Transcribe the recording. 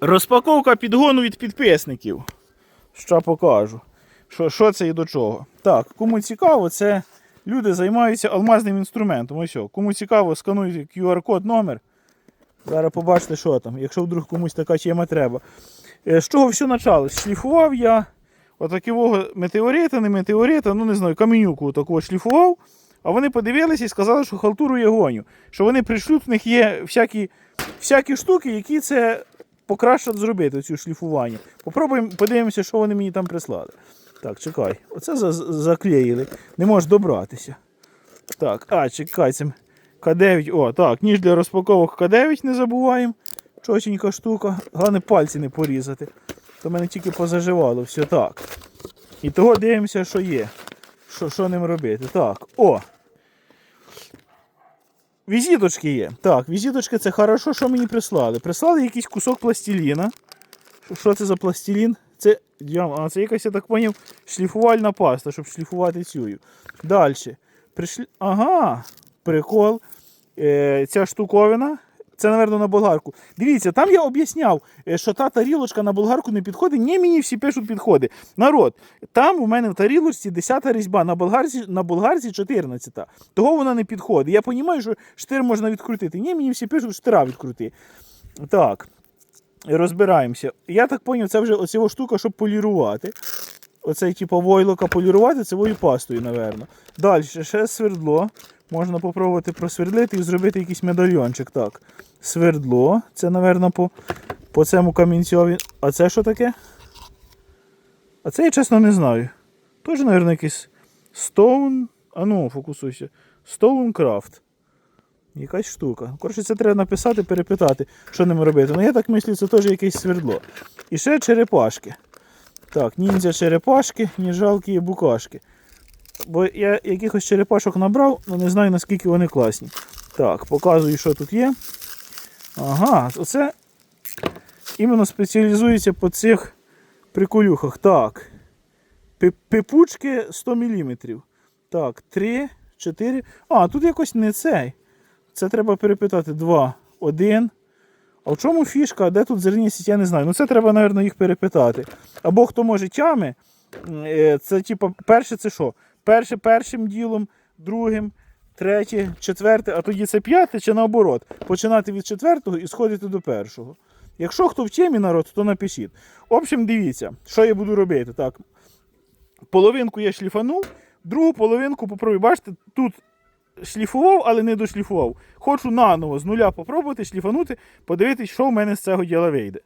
Розпаковка підгону від підписників. Що покажу. Що, що це і до чого. Так, кому цікаво, це люди займаються алмазним інструментом. Ось, кому цікаво, скануйте QR-код, номер. Зараз побачите, що там, якщо вдруг комусь така тема треба. Е, З чого все почалось? Шліфував я отакого метеорита, не метеорита, ну не знаю, каменюку такого шліфував. А вони подивилися і сказали, що халтуру я гоню. Що вони прийшлють, в них є всякі, всякі штуки, які це покращать зробити, цю шліфування. Попробуємо, подивимося, що вони мені там прислали. Так, чекай. Оце за- заклеїли. Не можеш добратися. Так, а, чекай, це К9. О, так, ніж для розпаковок К9 не забуваємо. Чотенька штука. Головне пальці не порізати. То мене тільки позаживало. Все так. І того дивимося, що є. Що ним робити? Так, о. Візіточки є. Так, візіточки це хорошо, що мені прислали. Прислали якийсь кусок пластиліна. Що, це за пластилін? Це, це якась, я так поняв, шліфувальна паста, щоб шліфувати цю. Далі. Пришлі... Ага, прикол. Е, ця штуковина. Це, напевно, на болгарку. Дивіться, там я об'ясняв, е, що та тарілочка на болгарку не підходить. Ні, мені всі пишуть підходить. Народ, там у мене в тарілочці 10 різьба, на болгарці, на болгарці 14. Того вона не підходить. Я розумію, що штир можна відкрутити. Ні, мені всі пишуть, штира відкрути. Так, розбираємося. Я так зрозумів, це вже оцього штука, щоб полірувати. Оцей, типу, войлока полірувати цевою пастою, напевно. Далі ще свердло. Можна попробувати просвердлити і зробити якийсь медальйончик. Так. Свердло. Це, напевно, по, по цьому камінцьові. А це що таке? А це я чесно не знаю. Теж, напевно, якийсь Stone. А ну, фокусуйся. Stonecraft. Якась штука. Коротше, це треба написати, перепитати, що ним робити. Ну я так мислю, це теж якесь свердло. І ще черепашки. Так, ніндзя черепашки, ніжалки і букашки. Бо я якихось черепашок набрав, але не знаю наскільки вони класні. Так, показую, що тут є. Ага, оце іменно спеціалізується по цих приколюхах. Так. пи- Пипучки 100 мм. Так, 3, 4. А, тут якось не цей. Це треба перепитати. 2, 1. А в чому фішка? Де тут зерністість, я не знаю. Ну це треба, мабуть, їх перепитати. Або хто може тями. е, Це типу, перше це що? Перше першим ділом, другим, третє, четверте, а тоді це п'яте чи наоборот. Починати від четвертого і сходити до першого. Якщо хто в темі народ, то напишіть. В общем, дивіться, що я буду робити. Так, половинку я шліфанув, другу половинку попробую. Бачите, тут шліфував, але не дошліфував. Хочу наново з нуля попробувати шліфанути, подивитись, що в мене з цього діла вийде.